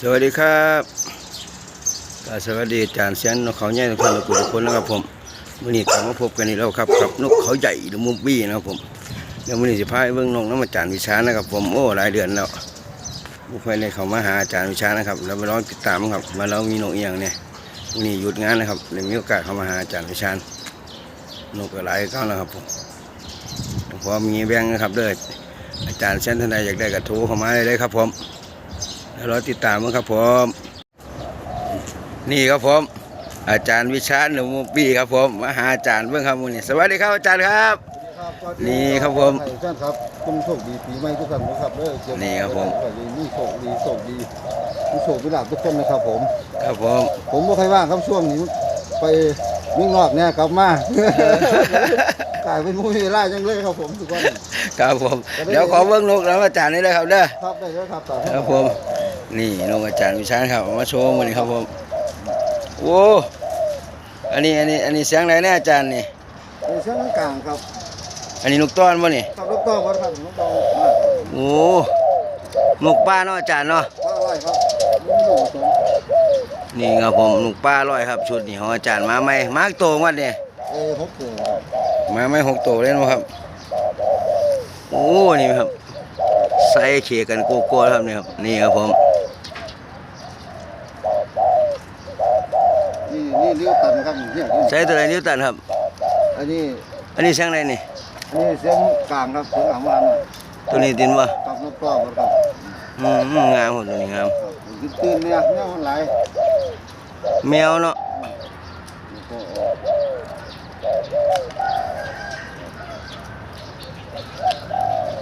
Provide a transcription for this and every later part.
สวัสดีครับสวัสดีอาจารย์เสียนนกเขาใหญ่ทุกท่านทุกคนทุกคนนะครับผมวันนี้กลับมาพบกันอีกแล้วครับกับนกเขาใหญ่หรือมุกบี้นะครับผมเดี๋ยววันนี้จะพาไปเบิ่งนกน้ำอาจารย์วิชานะครับผมโอ้หลายเดือนแล้วบุกไปเลยเขามาหาอาจารย์วิชานะครับแล้วไปลองติดตามครับมาเรามีนกเอียงเนี่ยวันนี้หยุดงานนะครับเลยมีโอกาสเข้ามาหาอาจารย์วิชานกก็หลายก้อนแล้วครับผมพอมีแบงค์นะครับเด้ออาจารย์เส้นท่านใดอยากได้กระทู้เข้ามาได้เลยครับผม แล้วเราติดตามมั้งครับผมนี่ครับผม อาจารย์วิชาหนุ่มปีครับผมมาหาอาจารย์เบื้องครับมูนี่สวัสดีครับอาจารย์ครับ นี่ครับผมให้ท่านครับคุณโชคดีปีใหม่ทุกท่านนะครับเด้อเกี่ยวนี่ครับผมไปเลยนี่โชคดีโชคดีมีโชคมีลาภทุกคนนะครับผม ครับผม ผมไม่ค่อยว่างครับช่วงนี้ไปวิ่งนอกเนี่ยกลับมากลายเป็นมุ้ยล่าจังเลยครับผมทุกคนครับผม เดี๋ยวขอเบื้องนกแล้วอาจารย์นี่เลยครับเด้อครับได้แล้วครับต่อครับผม นี่นกอาจารย์วิชาครับเอามาโชว์มูนี่ครับผมโอ้อันนี้อันนี้อันนี้เสียงอะไรเนี่ยอาจารย์นี่ในเส้นกลางครับอันนี้นกต้อนบ่นี่ครับลูกต้องครับลูกต้องมาโอ้นกป้าเนาะอาจารย์เนาะว่าไรครับลูกหนูสองนี่ครับผมนกป้าร้อยครับชุดนี้ของอาจารย์มาใหม่มาร์กโตวัดเนี่ยเอหกเกิดครับมาไม่หกตัวเลยนะครับโอ้นี่ครับใส่เขกันโกโก้ครับนี่ครับนี่ครับผม นี่นี่เลี้ยวตันครับเนี่ย ใส่ตัวไหนนิ้วตันครับ อันนี้ อันนี้เสียงอะไรนี่ อันนี้เสียงกลางครับเสียงอ่างวานตัวนี้ตินวะครับลูกต้องครับอืมงามหมดตัวนี้งามตื่นตื่นเนี่ยเนี่ยมันไหลแมวเนาะ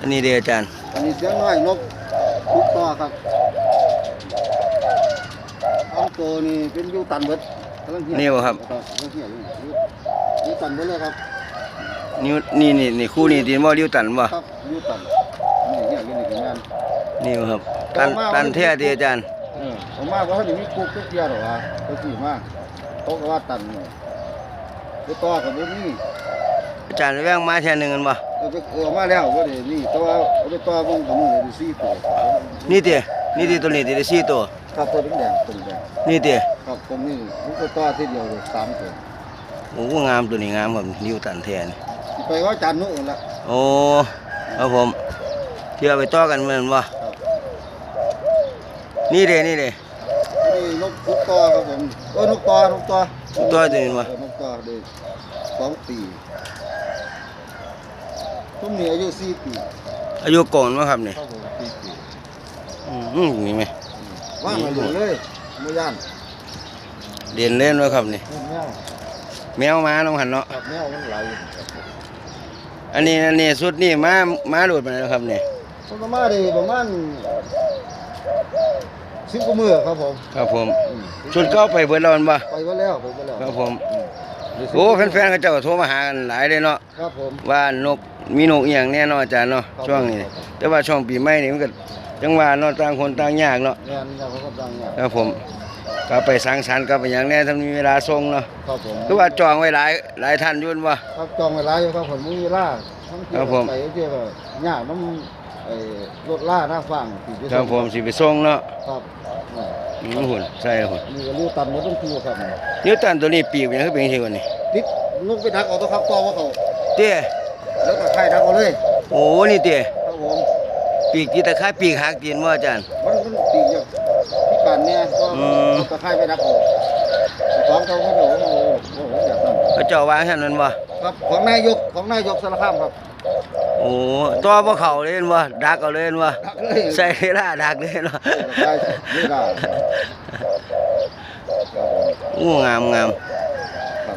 อันนี้เดียอาจารย์ อันนี้เสียงน้อยนกทุกต่อครับเอาตัวนี่เป็นยูตันเบิด กำลังเหี่ยวนี่บ่ครับกำลังเหี่ยวอยู่ยูตันเบิดเลยครับ นิ้วนี่นี่นี่คู่นี้ตินว่าริ้วตันวะครับยูตันนี่เหี่ยวอยู่ในกินงานนี่บ่ครับ ตันตันแท้เดียอาจารย์เออผมมาเพราะเขาอย่างนี้คุกทุกเที่ยวหรอวะก็สี่มากเขาก็ว่าตันเนี่ยไปต่อกับรถนี่อาจารย์ไปแว่งมาแท่หนึ่งกันวะเอาไปเอามาแล้วว่าเดี๋ยวนี่แต่ว่าเอาไปต่อเบงกับมือเดี๋ยวสี่ตัวนี่เดียนี่เดียตัวนี้เดียสี่ตัวครับตัวแดงๆตัวแดงนี่เดีย ครับตรงนี้มันก็ต่อทีเดียวเลยสามตัวโอ้งามตัวนี้งามครับริ้วตันแท้นี่ไปว่าจานนู้นละโอ้ครับผมที่เอาไปต่อกันเหมือนว่าครับนี่เด้นี่เด้นี่นกนกต่อครับผมเออนกต่อนกต่อนกต่อตัวนี้วะเออนกต่อเด็กสองปีทุ่มนี้อายุสี่ปีอายุก่อนวะครับนี่ครับผมสี่ปีอืมนี่ไหมว่างมาเลยเลยไม่ย่าน เด่นเล่นวะครับนี่แมวแมวมาน้องหันเนาะครับแมวมันไหลอยู่ครับผมอันนี้อันนี้สุดนี่มามาโดดมาแล้วครับนี่ผมประมาณได้ประมาณสิบกว่ามือครับผมครับผมอืมชุดเก็ไปเบิดแล้วแม่นบ่ไปมาแล้วไปมาแล้วครับผมอืมโอ้แฟนๆเขาเจ้าก็โทรมาหากันหลายเลยเนาะครับผมว่านกมีนกอีหยังแน่เนาะอาจารย์เนาะครับช่วงนี้ แต่ว่าช่วงปีใหม่นี่มันก็จังว่าเนาะต่างคนต่างยากเนาะงานงานเขาก็ดังเนี่ยครับผม ก็ไปสังสรรค์ก็ไปหยังแน่ถ้ามีเวลาส่งเนาะครับผมคือว่าจองไว้หลายหลายท่านอยุ่นบ่ครับจองเวลาอยู่ครับผมมีล่าทั้งเที่ครัยวบผม ไปเที่ยวก็ยากน้ำไอ้รถล่าหน้าฟังที่ไปครับผมสิไปส่งเนาะครับอ่าอืมหุ่นใช่หุ่นนี่ก็เรียกตันรถต้องทัวครับนิ้วตันตัวนี้ปีกมันคือเป็นจังซี่กว่านี่ติดนกไปดักเอาตัวครับต่อว่าเขาเตี้ยแล้วก็ไข่ดักเอาเลยโอ้นี่เตี้ยครับผมปีกที่ตะไคร้ปีกหักตีนบ่อาจารย์มันมันตีอย่างพิการเนี่ยก็ อืมเอาตะไคร้ไปดักเอาของเขาเขาบอกว่าโอ้โหโอ้โหแบบนั้นเขาเจ้าวางซั่นนั่นบ่ครับของนายกของนายกสารคามครับโอ้ตัวบ่เข้าเลยเห็นบ่ดักเอาเลยเห็นบ่ดักเลยใส่เวลาดักเลยเห็นบ่ได้ไม่ได้ครับผมโอ้งามงามครับ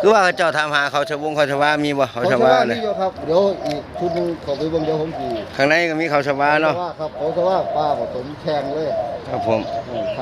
คือว่าเขาเจ้าถามหาเขาชวงเขาชวามีบ่เขาเขาชจะวาว่าเลยนี่อยู่ครับเดี๋ยวอีกชุดหนึงขอไปเบิ่งเดี๋ยวผมสิข้างในก็มีเขาชวาเนาะขจะว่าครับเขาจะว่าปลาผสมแข่งเลย ครับผม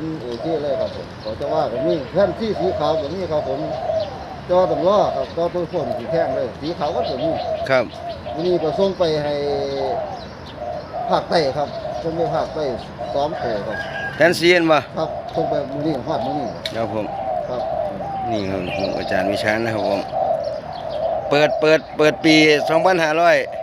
อืมพันเอที่เลยครับผมเขาจะว่าแบบนี้แท่นที่สีขาวแบบนี้ครับผมจอตำล้อครับจอตัวพ่นสีแท่งเลย สีขาวก็แบบนี้ครับวันนี้ก็ส่งไปให้ภาคใต้ครับส่งไปภาคใต้ซ้อมโถครับแทนซีเห็นบ่ครับส่งไปมือนี้ฮอดมือนี้ครับผมครับอืมนี่ครับของอาจารย์วิชาญนะครับผมเปิดเปิดเปิดปี 2500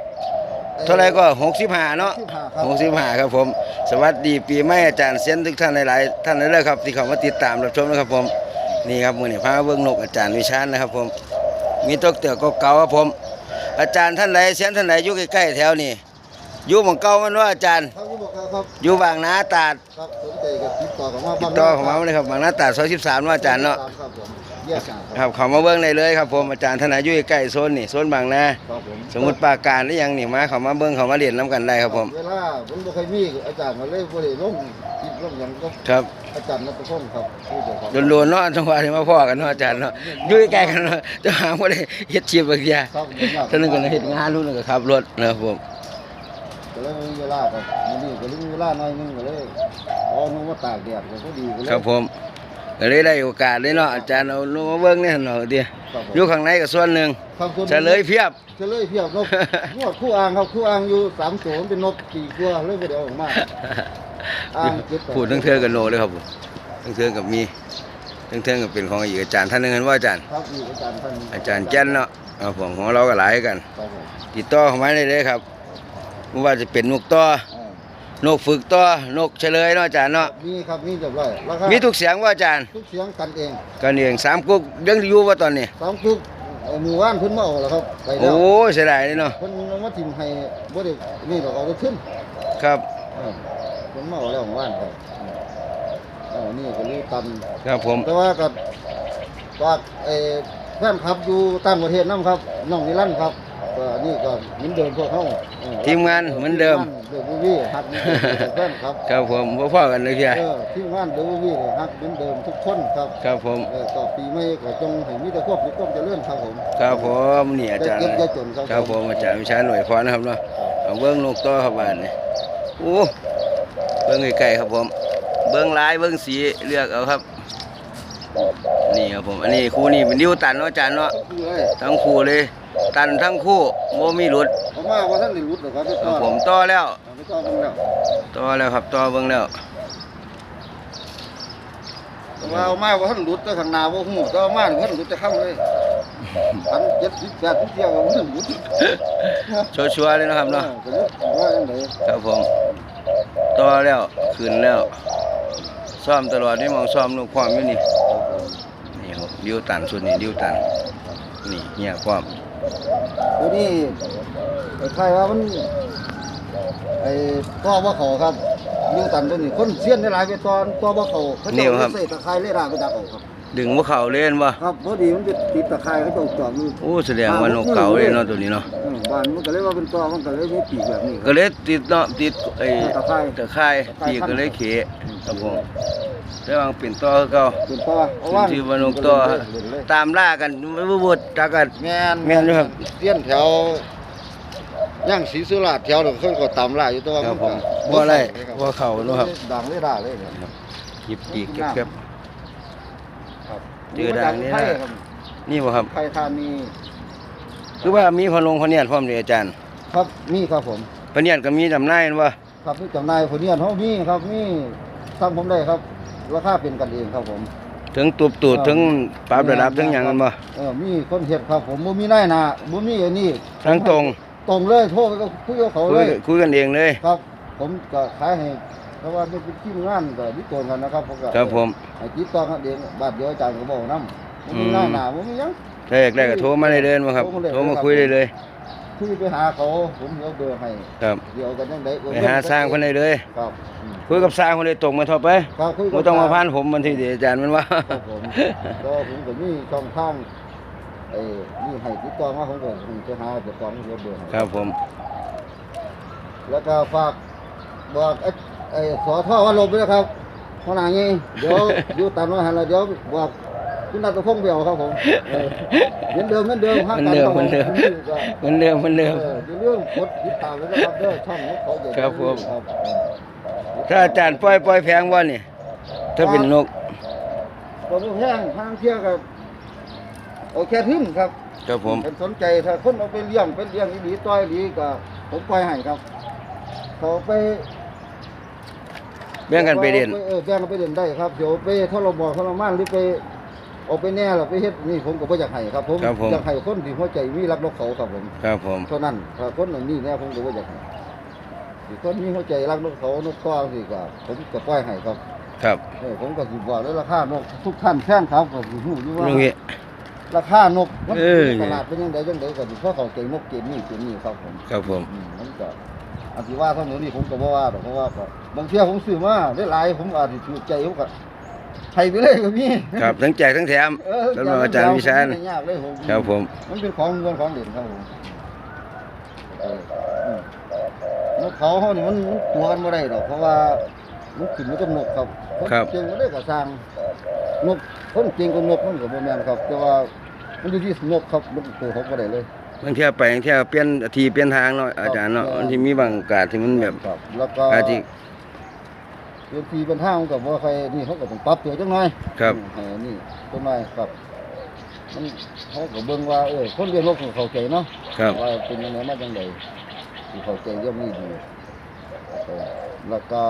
เท่าไหรก็หกสิบห้าเนาะสิบห้าครับหกสิบห้าครับผม สวัสดีปีใหม่อาจารย์เซียนทุกท่านหลายๆท่านเลยครับ ที่เข้ามาติดตามรับชมนะครับผมนี่ครับมือนี่พาเบิ้งนกอาจารย์วิชานนะครับผม มีตกเตือกเก่าๆครับผม อาจารย์ท่านใดเซียนท่านใดอยู่ใกล้ๆแถวนี้อยู่หมองเก่ามันว่าอาจารย์ครับอยู่บอกครับอยู่บางนาตราดครับสนใจกับติดต่อกับมาติดต่อเข้ามาเลยครับบางนาตราดซอยสิบสามว่าอาจารย์เนาะครับผม แยกกันครับเขามาเบิ้งได้เลยครับผมอาจารย์ท่านไหนอยู่ใกล้ๆโซนนี่โซนบางนาครับผมสมมุติปราการหรือยังนี่มาเขามาเบิ้งเขามาเรียนน้ำกันได้ครับผมเวลาผมบ่เคยมีอาจารย์มาเลยบ่ได้ลงคลิปลงหยังก็ครับอาจารย์นัทพงศ์ครับผู้เดียวครับโดนๆเนาะจังหวะที่มาพ่อกันเนาะอาจารย์เนาะอยู่ใกล้ๆกันเนาะจะหาบ่ได้เฮ็ดชีพบางอย่างครับผมอยากท่านนึงก็เฮ็ดงานลูกนึงก็ขับรถนะครับผมก็เลยมีเวลาครับมื้อนี้ก็เลยมีเวลาหน่อยหนึงก็เลยเอาลงมาตากแดดก็พอดีก็เลยครับผม ก็เลยได้โอกาสเลยเนาะอาจารย์เอาลงมาเบิ้งนี่เนาะเดียวครับผม อยู่ข้างในก็ส่วนหนึ่งครับส่วนเฉลยเพียบ เฉลยเพียบนกนวดคู่อ่างครับคู่อ่างอยู่สามตัวมันเป็นนกสี่ตัวเลยบ่ได้เอาออกมา อ่างเก็บไป พูดทั้งเทือกันโลเลยครับผมทั้งเทือกับมีทั้งเทือกับเป็นของอีกอาจารย์ท่านหนึงเห็นว่าอาจารย์ ครับนี่อาจารย์ท่านอาจารย์แจ้นเนาะครับผมของเราก็หลายกัน ครับผมติดต่อเข้ามาได้เลยครับไม่ว่าจะเป็นนกต่อ อ่า นกฝึกต่อนกเฉลยเนาะอาจารย์เนาะมีครับมีเรียบร้อยราคามีทุกเสียงว่าอาจารย์ทุกเสียงกันเองกันเองสามกุ๊กยังอยู่ว่าตอนนี้สามทุกเอ่อหมู่บ้านเพิ่นมาเอาแล้วครับไปแล้โอ้วยเสียดายเลยเนาะเพิ่นเอามาทิมให้บ่ได้นี่ดอกเอาได้ขึ้นครับเออเพิ่นมาเอาแล้วหมู่บ้านครับเออนี่ก็เลยตันครับผมแต่ว่าก็ฝากเอ่อแฟนคลับอยู่ต่างประเทศนํครับน้องนิรันดร์ครับ ก็นี่ก็เหมือนเดิมพวกเขาเออทีมงานเหมือนเดิม เดิมวี่ฮักเหมือนเดิมแฟนครับครับผมพ่อๆกันเลยเพียเออทีมงานเดิมวี่ฮักเหมือนเดิมทุกคนครับครับผม เออต่อปีใหม่ก็จงให้มีแต่ควบสุขความเจริญครับผม ครับผมนี่อาจารย์อย่เก็บอย่าจนครับ ครับผมอาจารย์วิชาหน่วยพรนะครับเนาะเอาเบิ้งนกต่อครับบ้านนี่โอ้เบิ้งไกลๆครับผม เบิ้งลายเบิ้งสีเลือกเอาครับ นี่ครับผม อันนี้คู่นี้เป็นดิวตันเนาะอาจารย์เนาะคือเลยทั้งคู่เลย ตันทั้งคู่โมมีหลุดผมว่าว่าท่านได้รู้หรอกครับพี่คต้รัอบผมต่อแล้วพี่ต้อเบิ่งแล้วต่อแล้วครับต่อเบิ้งแล้วผมว่าเอามาว่าท่านรู้แต่ข้างหน้าว่าหูแต่ว่ามาท่านรู้จะเข้าเลยพันเจ็ดสิบแปดสิบเดียวก็บ่ท่านรู้ชัวร์ๆเลยนะครับเนาะก็รู้ว่าจังไดครับผมต่อแล้ว ขึ้นแล้ว ซ่อมตลอดนี่มองซ่อมลูกความอยู่นี่นี่ครับดิวตันสุดนี่ดิวตันนี่เฮียความเดี๋ยวนี้ไอ้ใครว่ามันไอ้ก็ว่าเขาครับนิ้วตันตัวนี้คนเสี้ยนได้หลายไปตอนก็ว่าเขาเขาเจ้าใส่ตะไคร้เล่ราไปดักเอาครับ ดึงว่าเขาเล่นบ่ครับพอดีมันจะติดตะไคร้เขาเจ้าจอดอยู่โอ้แสดงว่านกเก่าเลยเนาะตัวนี้เนาะอืมบ้านมันก็เลยว่าเป็นตัวมันก็เลยมีปีกแบบนี้คก็รับเลยติดเนาะติดไอ้ตะไคร้ตะไคร้ปีกก็เลยเขะครับผมแต่ว่าเป็นต่อคือเก่าเป็นตัวเพราะว่าชื่อว่านกต่อตามล่ากันวุดๆจักกันแม่นแม่นอยู่ครับเตี้ยนแถวย่างศรีสุราษฎร์แถวนึงเขาก็ตามล่าอยู่แตัวาครับมันผก็มบ่ได้บ่เข้าเนาะครับดังเลยด่าเลยเนี่ยหยิบปีกเก็บ เจอด่างนี่นะไข่ครับๆนี่บ่ครับไข่ทานนี่คือว่ามีพะโลงพะเนียดพร้อมเลยอาจารย์ ครับนี่ครับผมพะเนียดก็มีจำหน่ายบ่ครับที่จำหนายคนนี้เขามีครับมีสั่งผมได้ครับราคาเป็นกันเองครับผม ถึงตูบตูดถึงปรับระดับถึงหยังกันบ่เออมีคนเฮ็ดครับผมบ่มีนายหน้าบ่มีอันนี้ทั้งตรงตรงเลยโทรไปก็คุยกับเขาคุเลยยคุยกันเองเลยครับ ผมก็ขายให้ เพราะว่าเป็นทีมงานก็วิจารณ์กันนะครับผมก็ครับผมให้ติดต่อกันเองบาทเดียวอาจารย์ก็บอกนำบ่มีนายหน้าบ่มีหยังถ้าอยากได้ก็โทรมาได้เลยบ่ครับโทรมาคุยได้เลยคุยไปหาเขาผมเอาเบอร์ให้ครับเดี๋ยวกันจังได๋ไปหาสร้างคนได้เลยครับอืมคุยกับสร้างคนได้ตรงมาเท่าไปครับคุยกับ่บต้องมาผ่านผมมันที่เดียวอาจารย์มันว่าครับผมก็ผมก็มีช่องทางไอ้นี่ให้ติดต่อมาผมก็ผมจะหาเจ้าของเบอร์ให้ครับผม แล้วก็ฝากบอก ไอ้ไอ้สอท่อว่าลบไปนะครับข้างหน้านี้เดี๋ยวอยู่ตามมาหันแล้วเดี๋ยวบอกคุณนัทพงศ์เบียวครับผมเออเหมือนเดิมเหมือนเดิมห้าเหมือนเดิมเหมือนเดิมก็เหมือนเดิมเหมือนเดิมเอออย่าเรื่องกดติดตามเลยนะครับเด้อช่องนกเขาใหญ่ครับผมครับถ้าอาจารย์ปล่อยปล่อยแพงบ่นี่ถ้าเป็นนกผมแห้งทางเที่ยวกับโอเคทึ่มครับครับผมเป็นสนใจถ้าคนเอาไปเลี้ยงเป็นเลี้ยงดีๆต้อยดีก็ผมปล่อยให้ครับเขาไป แบ่งกันไปเรียนเออแบ่งกันไปเรียนได้ครับเดี๋ยวไปทรมานทรมานหรือไปเอาไปแน่แล้วไปเฮ็ดนี่ผมก็บ่อยากให้ครับผมครับผมอยากให้คนที่หัวใจมีรักนกเขาครับผมครับผมเท่านั้นถ้าคนอย่างนี้แน่ผมก็บ่อยากให้ที่คนมีหัวใจรักนกเขานกก้อนสิก็ผมก็ปล่อยให้ครับ ครับเออผมก็สิบอกแล้วราคานกทุกท่านแค่นครับก็สิฮู้อยู่ว่าลุงเฮราคานกมันเออตลาดเป็นยังไงจังไดก็สิเพราะเขาเก่งนกเก่งนี่เก่งนี่ครับผมครับผมอืมมันก็ อันที่ว่าเท่านี้ผมก็บ่ว่าดอกเพราะว่าก็บางเที่ยผมซื้อมาได้หลายผมอาจสิถูกใจผมก็ให้ไปเลยก็มีครับทั้งแจกทั้งแถมเออสำหรับอาจารย์วิชาญไม่ยากเลยผมครับผม มันเป็นของมวลของเหรียญครับผมเอออืมนกเขาเขานี่มันมันตัวกันไม่ได้หรอกเพราะว่ามันขึ้นมากับนกครับนครับ เก่งก็ได้กับสร้างนกคนเก่งกับนกมันกับโมแมนครับ แต่ว่ามันอยู่ที่นกครับมันตัวเขาไม่ได้เลย บางเที่ยวไปบางเที่ยวเปลี่ยนทีเปลี่ยนทางเนาะอาจารย์เนาะมันที่มีบางโอกาสที่มันแบบครับแล้วก็อาจจะเวทีเป็นทางมันกับว่าใครนี่เขาก็ต้องปรับตัวจังหน่อยครับอืมให้นี่จังหน่อยครับมันเขาก็เบิ่งว่าเออคนเรียนนกก็เข้าใจเนาะครับ ว่าเป็นยังไงมาจังไดที่เข้าใจเรื่องนี้ดีเออแล้วก็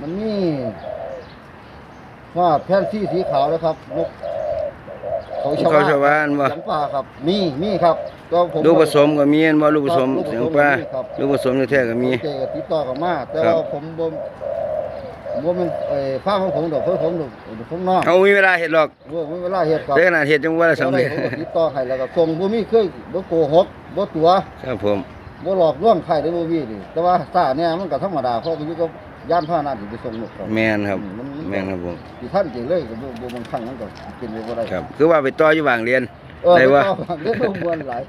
มันมีว่าแผ่นสีสีขาวนะครับนก เขาเขาชาวบ้านบ่ เสียงป่าครับ มีมีครับก็ผม ลูกผสมก็มีอันบ่ลูกผสมครับเสียงปลาครับ ลูกผสมแท้ๆก็มี โอเคก็ติดต่อกันมาแต่ครับ ว่าผมบ่บ่แมันเอ่อฟ้าของผมดอกเพิ่นผมดอกผมน้องเอามีเวลาเฮ็ดหรอกเมื่อเวลาเฮ็ดครับแต่ขนาดเฮ็ดจังว่าละสำเร็จผมก็ติดต่อให้แล้วก็ส่งบ่มีเคยบ่โกหกบ่ตัวครับผมบ่หลอกลวงใครได้บ่มีนี่แต่ว่าซ่าเนี่ยมันก็ธรรมดาเพราะก็อยู่กับ ย่านพาหนะที่ไปส่งนกครับแม่นครับ อืมันแม่นครับผมที่ท่านจริงเลยก็บ่บ่บางครั้งมันก็เป็นไปบ่ได้ครับ คือว่าไปต่ออยู่บางเรียน เออได้ว่าเรื่องบ่ม่วนหลาย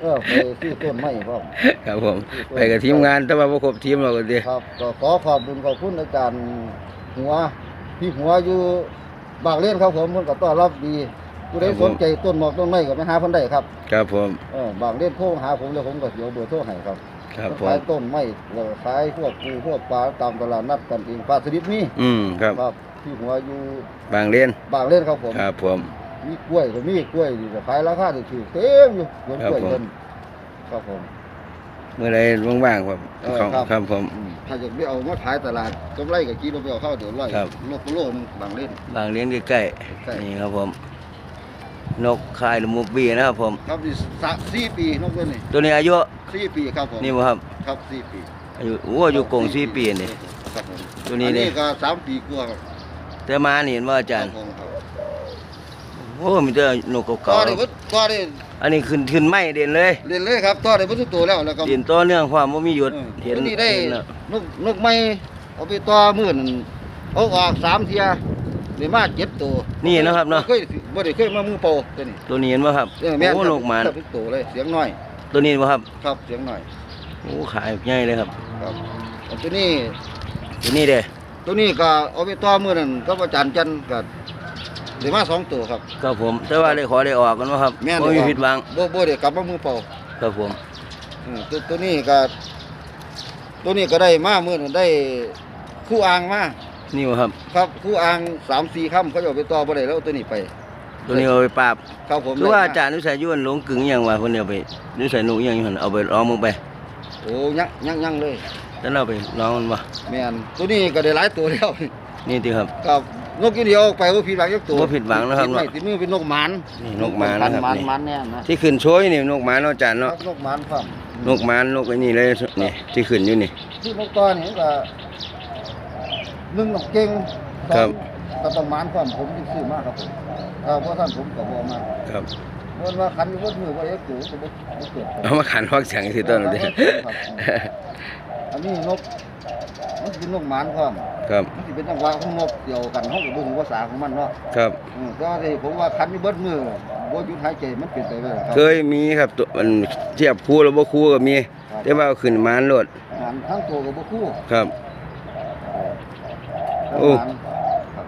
เออไปซื้อต้นไม้พร้อมครับผม ไปกับทีมงานแต่ว่าบ่ครบทีมเราก็ดีครับก็ขอขอบคุณขอบคุณอาจารย์หัวพี่หัวอยู่บางเล่นครับผมมันก็ต้อนรับดีผู้ใดสนใจต้นหมอกต้นไม้ก็ไปหาเพิ่นได้ครับ ครับผม เออบางเล่นโทรหาผมแล้วผมก็เดี๋ยวเบอร์โทรให้ครับ ครับผขามยต้นไม้แล้วก็ขายพวกปูพวกปลาตามตลาดนัดกันเองปลาสลิดนี่อืมครับ ครับพี่หัวอยู่บางเรียนบางเล่นครับผม ครับผม มีกล้วยก็มีกล้วยนี่ก็ขายราคาถูกๆเต็มอยู่สวนกล้วยครับผมเพิ่นครับผม เมื่อใดว่างๆครับเออของครับ ครับผม อืมถ้าจะไปเอามาขายตลาดกำไรกับกิโลไปเอาเข้าเดี๋ยวร้อยครับ โลกิโลหนึงบางเล่น บางเรียนใกล้ใกล้ ๆนี่ครับผม นกคายหรือมูบี้นะครับผม ครับนี่สามสี่ปีนกตัวนี้ตัวนี้อายุสี่ปีครับผมนี่บ่ครับครับสี่ปีอายุโอ้อายุกงสี่ปีนี่ ครับผมตัวนี้อันี่ก็สามปีกว่าครับแต่มานี่เห็นว่าอาจารย์คบผมครับโอ้มีแต่นกต่เก่าอได้บ่ต่อได้ๆอันนี้ขึ้นขึ้นไม่เด่นเลยเรียนเลยครับต่อได้บ่ทุกตัวแล้วแล้วก็เด่นต่อเนื่องความว่ามีหยุดเออเห็นตัวนี้ได้เห็นแล้วนกนกไม้เอาไปต่อมื้อนั้นเอาออกสามเที่ย ได้มาเจ็ดตัวนี่นะครับเนาะบ่เคยบ่ได้เคยมามือโปรตัวนี้ตัวนี้เห็นว่าครับเออแม่นโอ้ครับนกหมานทุกตัวเลยเสียงน้อย ตัวนี้บ่ครับ ครับเสียงน้อยโอ้ขายใหญ่เลยครับ ครับอันตัวนี้ตัวนี้เด้ตัวนี้ก็เอาไปต่อมื้อนั้นก็อาจารย์จันทร์ก็ได้มาสองตัวครับครับผมแต่ว่าได้ขอได้ออกกันว่าครับแม่นบ่มีผิดหวังบ่บ่ได้กลับมามือเปล่าครับผมอืมตัวตัวนี้ก็ตัวนี้ก็ได้มามื้อนั้นได้คู่อ่างมา นี่บ่ครับ ครับคู่อ่างสามสี่ค่ำเขาจะเอาไปต่อบ่ได้แล้วเอาตัวนี้ไปตัวนี้เอาไปปราบครับผมคือว่าได้อาจารย์นิสัยยวนหลงกึ่งอหย่างว่าคนเดียวไปนิสัยหนูอหย่างอยู่หั่นเอาไปร้องมึงไปโอ้ยังยังยังเลยแล้วเราไปร้องมันบ่แม่นตัวนี้ก็ได้หลายตัวแล้วนี่ติครับ ครับนกกี่เดียวไปว่าผิดหวังยักตัวบ่ผิดหวังนะครับติดไม้ติดมือเป็นนกหมานนี่นกหมานนะครับหมานนี่หมานแน่นะที่ขึ้นโชยนี่นกหมาเนาะอาจารย์ครัเนาะบนกหมานครับนกหมานนกไอ้นี่เลยนี่ที่ขึ้นอยู่นี่ ที่นกตัวนี่ก็ หนึ่งนกเก่งสครัอบงก็ต้องหมานความผมจึงซื้อมาครับผมถ้าเพราะท่านผมก็บ่มาครับเมื่อว่าคันวัดมือว่าเอ็กซ์อยู่ก็บ่บ่เกิดครับเอามาขันฟักเสียงสิต้นเด้อันนี้นกมันเป็นนกหมานความครับ มันสิเป็นจังหวะของนกเดียวกันเฮาก็บ่รู้ภาษาของมันเนาะครับ อืมก็ได้ผมว่าคันมีเบิดมือบ่หยุดหายใจมันเป็นไปได้ครัเคยมีครับตัวมันเทียบคู่แล้วบ่คู่ก็มีครับแต่ว่าเอาขึ้นหมานโลดหมานทั้งตัวก็บ่คู่ครับทั้ง โอ้หมาน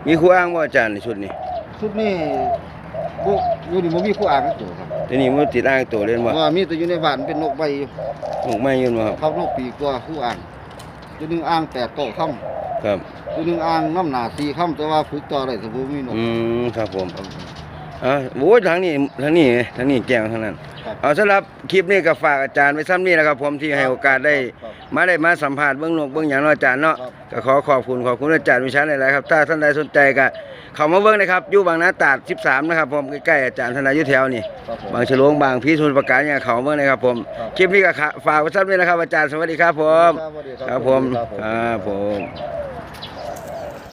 มีคู่อ้างบ่อาจารย์ในชุดนี้ชุดนี้บ่อยู่นี่บ่มีคู่อ่างทั้งตัวครับตัวนี้มันติดอ้างตัวเล่นบ่ว่ามีแต่อยู่ในบ้านเป็นนกใบอยู่นกไม้ยืนบ่ครับเขานกปีกว่าคู่อ่างตัวหนึงอ่างแปดโตค่ำครับตัวหนึงอ่างน้ำหนาสี่ค่ำแต่ว่าฝึกต่อได้สมบูรณ์มีนกอืมครับผมอะโอ้ยทางนี้ทางนี้ทางนี้แก้วทางนั้นครับ เอาสำหรับคลิปนี้ก็ฝากอาจารย์ไว้ซ้ำนี้นะครับผมที่ให้โอกาสได้ครับมาได้มาสัมภาษณ์เบื้องนอกเบื้องหยังเนาะอาจารย์เนาะครับก็ขอขอบคุณขอบคุณอาจารย์วิชาหลายๆครับถ้าท่านใดสนใจก็เข้ามาเบิ่งนะครับอยู่บางนาตราด13 นะครับผมใกล้ๆอาจารย์ธนายุทธแถวนี่ครับผมบางฉลงบางพีทุนประกาศเนี่ยเข้ามาเบิ่งนะครับผมครับคลิปนี้ก็ขะฝากไว้ซ้ำนี้นะครับอาจารย์สวัสดีครับผมสวัสดีครับผมครับผมครับผม